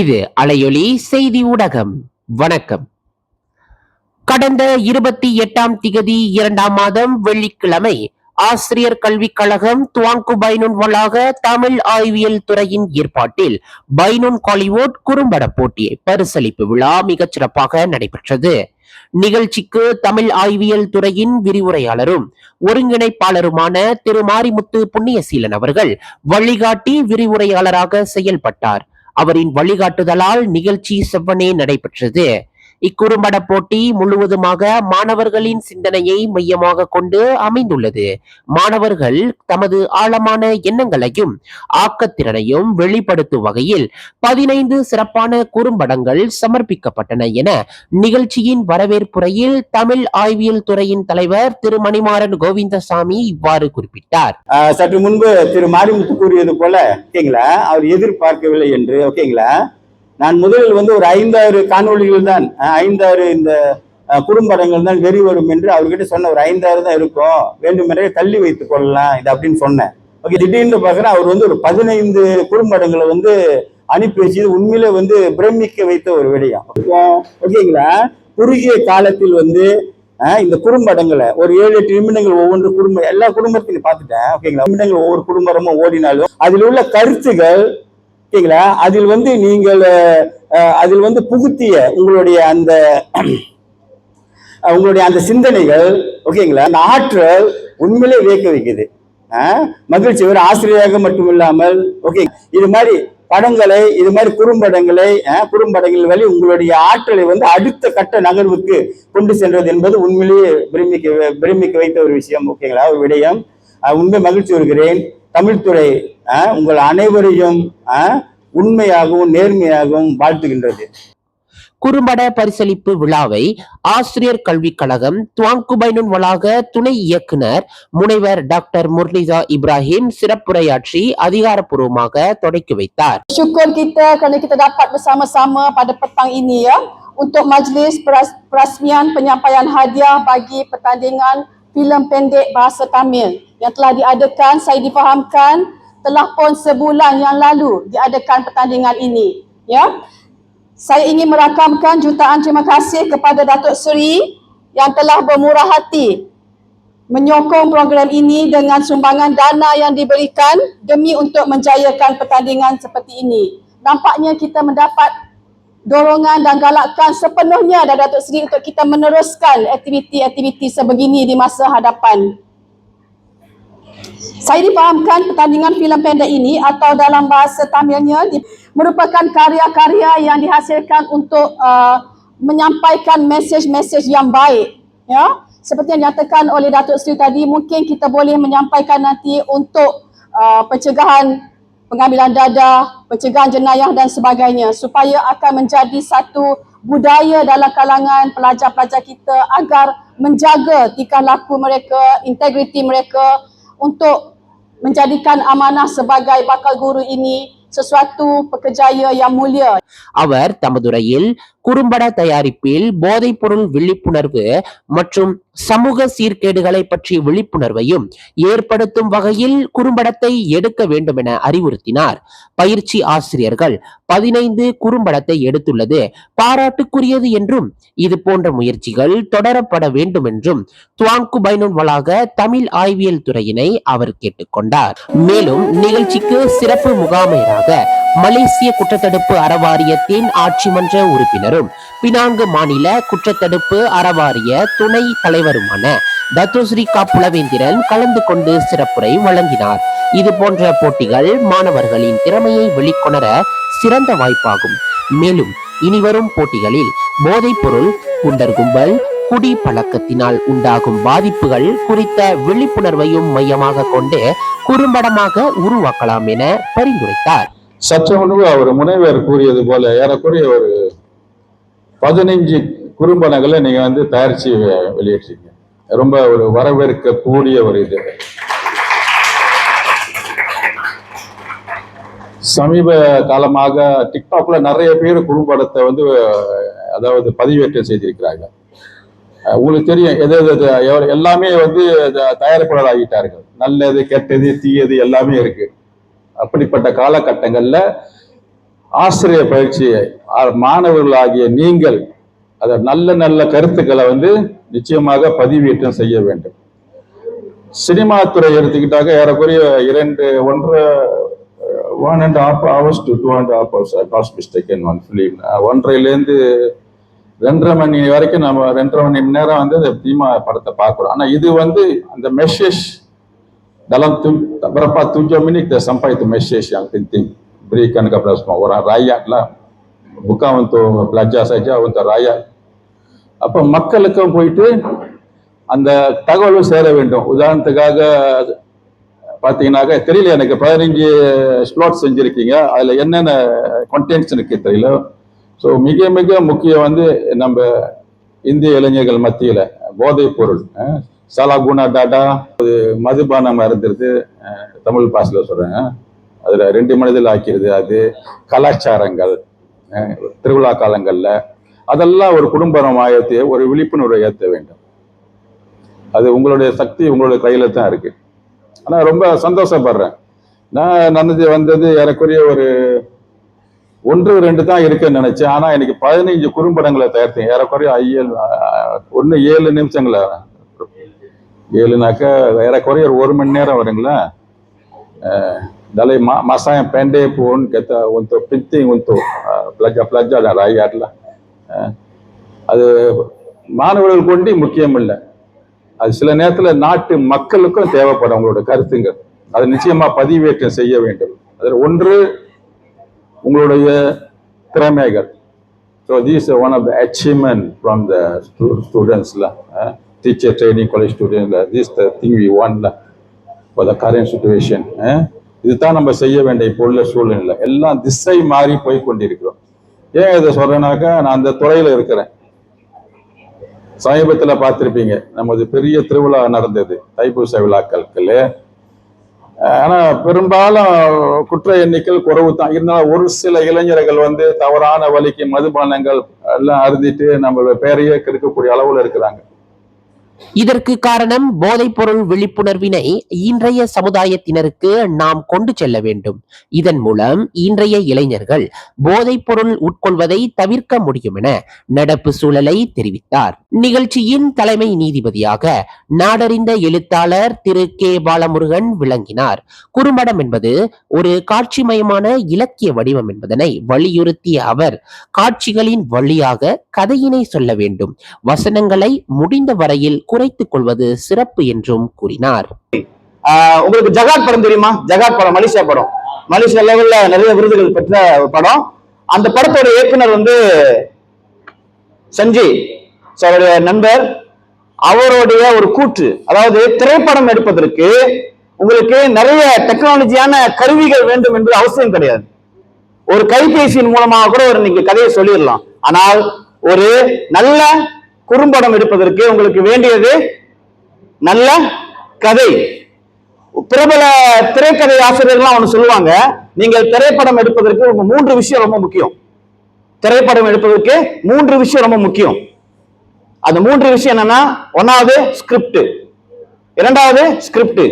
இது அலையொலி செய்தி ஊடகம். வணக்கம். கடந்த இருபத்தி எட்டாம் திகதி இரண்டாம் மாதம் வெள்ளிக்கிழமை ஆசிரியர் கல்விக் கழகம் துவாங்கு பைனுன் வளாக தமிழ் ஆய்வியல் துறையின் ஏற்பாட்டில் பைனுன் காலிவுட் குறும்பட போட்டியை பரிசளிப்பு விழா மிகச் சிறப்பாக நடைபெற்றது. நிகழ்ச்சிக்கு தமிழ் ஆய்வியல் துறையின் விரிவுரையாளரும் ஒருங்கிணைப்பாளருமான திரு மாரிமுத்து புண்ணியசீலன் அவர்கள் வழிகாட்டி விரிவுரையாளராக செயல்பட்டார். அவரின் வழிகாட்டுதலால் நிகழ்ச்சி செவ்வனே நடைபெற்றது. இக்குறும்பட போட்டி முழுவதுமாக மாணவர்களின் சிந்தனையை மையமாக கொண்டு அமைந்துள்ளது. மாணவர்கள் தமது ஆழமான எண்ணங்களையும் ஆக்கத்திறனையும் வெளிப்படுத்தும் வகையில் பதினைந்து சிறப்பான குறும்படங்கள் சமர்ப்பிக்கப்பட்டன என நிகழ்ச்சியின் வரவேற்புரையில் தமிழ் ஆய்வியல் துறையின் தலைவர் திரு மணிமாறன் கோவிந்தசாமி இவ்வாறு குறிப்பிட்டார். சற்று முன்பு திரு மாரிமுத்து கூறியது போல ஓகேங்களா அவர் எதிர்பார்க்கவில்லை என்று ஓகேங்களா நான் முதலில் வந்து ஒரு ஐந்தாறு காணொலிகள் தான் ஐந்தாறு இந்த குறும்படங்கள் தான் வெளிவரும் என்று அவர்கிட்ட சொன்ன ஒரு ஐந்தாறு தான் இருக்கும். வேண்டுமென்றே தள்ளி வைத்துக் கொள்ளலாம் இது அப்படின்னு சொன்னேன். ஓகே திடீர்னு பார்க்குறேன் அவர் வந்து ஒரு பதினைந்து குறும்படங்களை வந்து அனுப்பி வச்சது உண்மையிலே வந்து பிரமிக்க வைத்த ஒரு விடயம். ஓகேங்களா? குறுகிய காலத்தில் வந்து இந்த குறும்படங்களை ஒரு ஏழு எட்டு நிமிடங்கள் ஒவ்வொன்று குடும்பம் எல்லா குடும்பத்தையும் பார்த்துட்டேன் ஓகேங்களா? நிமிடங்கள் ஒவ்வொரு குடும்பமும் ஓடினாலும் அதில் உள்ள கருத்துகள் ஓகேங்களா அதில் வந்து நீங்கள் அதில் வந்து புகுத்திய உங்களுடைய அந்த உங்களுடைய அந்த சிந்தனைகள் ஓகேங்களா? அந்த ஆற்றல் உண்மையிலே வியக்க வைக்குது. மகிழ்ச்சி ஒரு ஆசிரியராக மட்டும் இல்லாமல் ஓகே இது மாதிரி படங்களை இது மாதிரி குறும்படங்களை குறும்படங்கள் வழி உங்களுடைய ஆற்றலை வந்து அடுத்த கட்ட நகர்வுக்கு கொண்டு சென்றது என்பது உண்மையிலேயே பிரமிக்க பிரமிக்க வைத்த ஒரு விஷயம் ஓகேங்களா? ஒரு விடயம். உண்மை மகிழ்ச்சி வருகிறேன் தமிழ்துறை உங்கள் அனைவரையும் உண்மையாகவும் நேர்மையாகவும் வாழ்த்துகின்றது. குறும்பட பரிசளிப்பு விழாவை ஆசிரியர் கல்விக் கழகம் துவாங்குபைனுன் வளாக துணை இயக்குனர் முனைவர் டாக்டர் முர்லிதா இப்ராஹிம் சிறப்புரையாற்றி அதிகாரப்பூர்வமாக தொடக்கி வைத்தார். Syukur kita kerana kita dapat bersama-sama pada petang ini ya untuk majlis peras- perasmian penyampaian hadiah bagi pertandingan filem pendek bahasa Tamil. Yang telah diadakan saya difahamkan telah pun sebulan yang lalu diadakan pertandingan ini ya. Saya ingin merakamkan jutaan terima kasih kepada Datuk Seri yang telah bermurah hati menyokong program ini dengan sumbangan dana yang diberikan demi untuk menjayakan pertandingan seperti ini. Nampaknya kita mendapat dorongan dan galakan sepenuhnya dari Datuk Seri untuk kita meneruskan aktiviti-aktiviti sebegini di masa hadapan. Saya difahamkan pertandingan filem pendek ini atau dalam bahasa Tamilnya merupakan karya-karya yang dihasilkan untuk uh, menyampaikan mesej-mesej yang baik. Ya, seperti yang dinyatakan oleh Datuk Seri tadi, mungkin kita boleh menyampaikan nanti untuk uh, pencegahan pengambilan dadah, pencegahan jenayah dan sebagainya supaya akan menjadi satu budaya dalam kalangan pelajar-pelajar kita agar menjaga tingkah laku mereka, integriti mereka untuk menjadikan amanah sebagai bakal guru ini sesuatu pekerjaya yang mulia அவர் தமதுரையில் குறும்பட தயாரிப்பில் போதைப்பொருள் விழிப்புணர்வு மற்றும் சமூக சீர்கேடுகளை பற்றிய விழிப்புணர்வையும் ஏற்படுத்தும் வகையில் குறும்படத்தை எடுக்க வேண்டும் என அறிவுறுத்தினார். பயிற்சி ஆசிரியர்கள் பதினைந்து குறும்படத்தை எடுத்துள்ளது. பாராட்டுக்குரியது என்றும் இது போன்ற முயற்சிகள் தொடரப்பட வேண்டும் என்றும் துவாங்கு பைனோன் வளாக தமிழ் ஆய்வியல் துறையினை அவர் கேட்டுக்கொண்டார். மேலும் நிகழ்ச்சிக்கு சிறப்பு முகாமையராக மலேசிய குற்றத்தடுப்பு அறவாரியத்தின் ஆட்சி மன்ற உறுப்பினரும் பினாங்கு மாநில குற்றத்தடுப்பு அறவாரிய துணை தலைவருமான தத்துஸ்ரீ கா. புலவேந்திரன் கலந்து கொண்டு சிறப்புரை வழங்கினார். இது போன்ற போட்டிகள் மாணவர்களின் திறமையை வெளிக்கொணர சிறந்த வாய்ப்பாகும். மேலும் இனிவரும் போட்டிகளில் போதைப் பொருள் குண்டர் கும்பல் குடி பழக்கத்தினால் உண்டாகும் பாதிப்புகள் குறித்த விழிப்புணர்வையும் மையமாக கொண்டு குறும்படமாக உருவாக்கலாம் என பரிந்துரைத்தார். சற்று முன்பு அவர் முனைவர் கூறியது போல ஏறக்குறைய ஒரு பதினைஞ்சு குறும்படங்களை நீங்க வந்து தயாரிச்சு வெ- ரொம்ப ஒரு வரவேற்கக்கூடிய ஒரு இது. சமீப காலமாக டிக்டாக்ல நிறைய பேர் குறும்படத்தை வந்து அதாவது பதிவேற்றம் செய்திருக்கிறாங்க உங்களுக்கு தெரியும் எது எது எல்லாமே வந்து தயாரிப்பாளர் ஆகிட்டார்கள். நல்லது கெட்டது தீயது எல்லாமே இருக்கு. அப்படிப்பட்ட காலகட்டங்களில் ஆசிரியர் பயிற்சியை மாணவர்கள் மாணவர்களாகிய நீங்கள் அதை நல்ல நல்ல கருத்துக்களை வந்து நிச்சயமாக பதிவேற்றம் செய்ய வேண்டும். சினிமா துறை எடுத்துக்கிட்டாக்க ஏறக்குறைய இரண்டு ஒன்றரை one and half hours to two and half hours cost mistake in one film ஒன்றரைலேருந்து ரெண்டரை மணி வரைக்கும் நம்ம ரெண்டரை மணி நேரம் வந்து அந்த சினிமா படத்தை பார்க்குறோம். ஆனால் இது வந்து அந்த message dalam tu, berapa tujuh minit kita sampai itu mesej yang penting. Berikan kepada semua orang rakyat lah bukan untuk belajar saja untuk rakyat. அப்ப மக்களுக்கும் போயிட்டு அந்த தகவலும் சேர வேண்டும் உதாரணத்துக்காக பார்த்தீங்கன்னாக்க தெரியல எனக்கு பதினஞ்சு ஸ்லாட் செஞ்சுருக்கீங்க அதில் என்னென்ன கண்டென்ட்ஸ் இருக்கு தெரியல ஸோ மிக மிக முக்கியம் வந்து நம்ம இந்திய இளைஞர்கள் மத்தியில் eh, போதைப் பொருள் eh. சலாகுணா டாடா மதுபானம் அருந்துறது தமிழ் பாசில் சொல்கிறாங்க அதில் ரெண்டு மனிதல் ஆக்கிறது அது கலாச்சாரங்கள் திருவிழா காலங்களில். அதெல்லாம் ஒரு குடும்பம் ஆயத்தை ஒரு விழிப்புணர்வை ஏற்ற வேண்டும். அது உங்களுடைய சக்தி உங்களுடைய கையில் தான் இருக்குது ஆனால் ரொம்ப சந்தோஷப்படுறேன். நான் நடந்து வந்தது ஏறக்குறைய ஒரு ஒன்று ரெண்டு தான் இருக்குன்னு நினைச்சேன். ஆனா எனக்கு பதினைஞ்சு குறும்படங்களை தயாரித்தேன். ஏறக்குறைய ஐயல் ஒன்று ஏழு நிமிஷங்கள? ஏழுனாக்கா ஏறக்குறைய ஒரு ஒரு மணி நேரம் வருங்களா? Eh, மா மசாயம் பெண்டே yang pendek உன் kita untuk penting untuk uh, pelajar-pelajar அது மாணவர்கள் கொண்டு முக்கியம் இல்லை அது சில நேரத்தில் நாட்டு மக்களுக்கும் தேவைப்படும் உங்களோட கருத்துங்கள். அதை நிச்சயமா பதிவேற்றம் செய்ய வேண்டும். அதில் ஒன்று உங்களுடைய திறமைகள். So these one of the achievement from the teacher training college ஸ்டூடெண்ட்ல these the thing we வான்ல ஃபார் த கரண்ட் சுச்சுவேஷன் இதுதான் நம்ம செய்ய வேண்டிய இப்போ உள்ள சூழ்நிலை. எல்லாம் திசை மாறி போய் கொண்டிருக்கிறோம். ஏன் இதை சொல்றேனாக்கா நான் அந்த துறையில இருக்கிறேன். சமீபத்தில் பார்த்துருப்பீங்க நமது பெரிய திருவிழா நடந்தது தைப்பூச விழாக்களுக்குள்ள. ஆனால் பெரும்பாலும் குற்ற எண்ணிக்கை குறவு தான். இருந்தாலும் ஒரு சில இளைஞர்கள் வந்து தவறான வழிக்கு மதுபானங்கள் எல்லாம் அருந்திட்டு நம்மளோட பேரையே கெடுக்கக்கூடிய அளவில் இருக்கிறாங்க. இதற்கு காரணம் போதைப் பொருள் விழிப்புணர்வினை இன்றைய சமுதாயத்தினருக்கு நாம் கொண்டு செல்ல வேண்டும். இதன் மூலம் இன்றைய இளைஞர்கள் போதைப் பொருள் உட்கொள்வதை தவிர்க்க முடியும் என நடப்பு சூழலை தெரிவித்தார். நிகழ்ச்சியின் தலைமை நீதிபதியாக நாடறிந்த எழுத்தாளர் திரு கே. பாலமுருகன் விளங்கினார். குறும்படம் என்பது ஒரு காட்சிமயமான இலக்கிய வடிவம் என்பதனை வலியுறுத்திய அவர் காட்சிகளின் வழியாக கதையினை சொல்ல வேண்டும். வசனங்களை முடிந்த வரையில் குறைத்துக் கொள்வது சிறப்பு என்றும் கூறினார். உங்களுக்கு ஜகாத் படம் தெரியுமா? ஜகாத் படம் மலேசியா படம். மலேசியா லெவல்ல நிறைய விருதுகள் பெற்ற ஒரு படம். அந்த படத்தோட இயக்குனர் வந்து சஞ்சய் so அவருடைய நண்பர். அவருடைய ஒரு கூற்று அதாவது திரைப்படம் எடுப்பதற்கு உங்களுக்கு நிறைய டெக்னாலஜியான கருவிகள் வேண்டும் என்பது அவசியம் கிடையாது. ஒரு கைபேசியின் மூலமாக கூட ஒரு நீங்க கதையை சொல்லிடலாம். ஆனால் ஒரு நல்ல குறும்படம் எடுப்பதற்கு உங்களுக்கு வேண்டியது நல்ல கதை. பிரபல திரைக்கதை ஆசிரியர்கள்லாம் ஒன்று சொல்லுவாங்க நீங்கள் திரைப்படம் எடுப்பதற்கு உங்க மூன்று விஷயம் ரொம்ப முக்கியம். திரைப்படம் எடுப்பதற்கு மூன்று விஷயம் ரொம்ப முக்கியம். அந்த மூன்று விஷயம் என்னன்னா ஒன்னாவது ஸ்கிரிப்ட் இரண்டாவது ஸ்கிரிப்ட்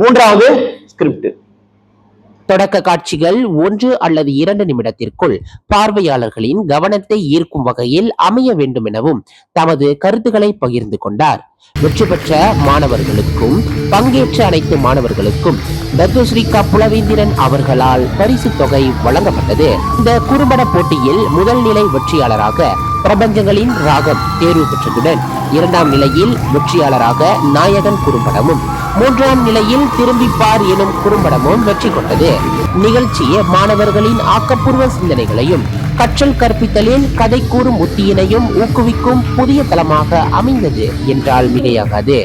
மூன்றாவது ஸ்கிரிப்ட் தொடக்க காட்சிகள் ஒன்று அல்லது இரண்டு நிமிடத்திற்குள் பார்வையாளர்களின் கவனத்தை ஈர்க்கும் வகையில் அமைய வேண்டும் எனவும் தமது கருத்துக்களை பகிர்ந்து கொண்டார். வெற்றி பெற்ற மாணவர்களுக்கும் பங்கேற்ற அனைத்து மாணவர்களுக்கும் தத்துஸ்ரீகா புலவேந்திரன் அவர்களால் பரிசு தொகை வழங்கப்பட்டது. இந்த குறும்பட போட்டியில் முதல் நிலை வெற்றியாளராக பிரபஞ்சங்களின் ராகம் தேர்வு பெற்றதுடன் இரண்டாம் நிலையில் வெற்றியாளராக நாயகன் குறும்படமும் மூன்றாம் நிலையில் திரும்பிப்பார் எனும் குறும்படமும் வெற்றி கொண்டது. நிகழ்ச்சியே மாணவர்களின் ஆக்கப்பூர்வ சிந்தனைகளையும் கற்றல் கற்பித்தலில் கதை கூறும் உத்தியினையும் ஊக்குவிக்கும் புதிய தளமாக அமைந்தது என்றால் மிகையாகாது.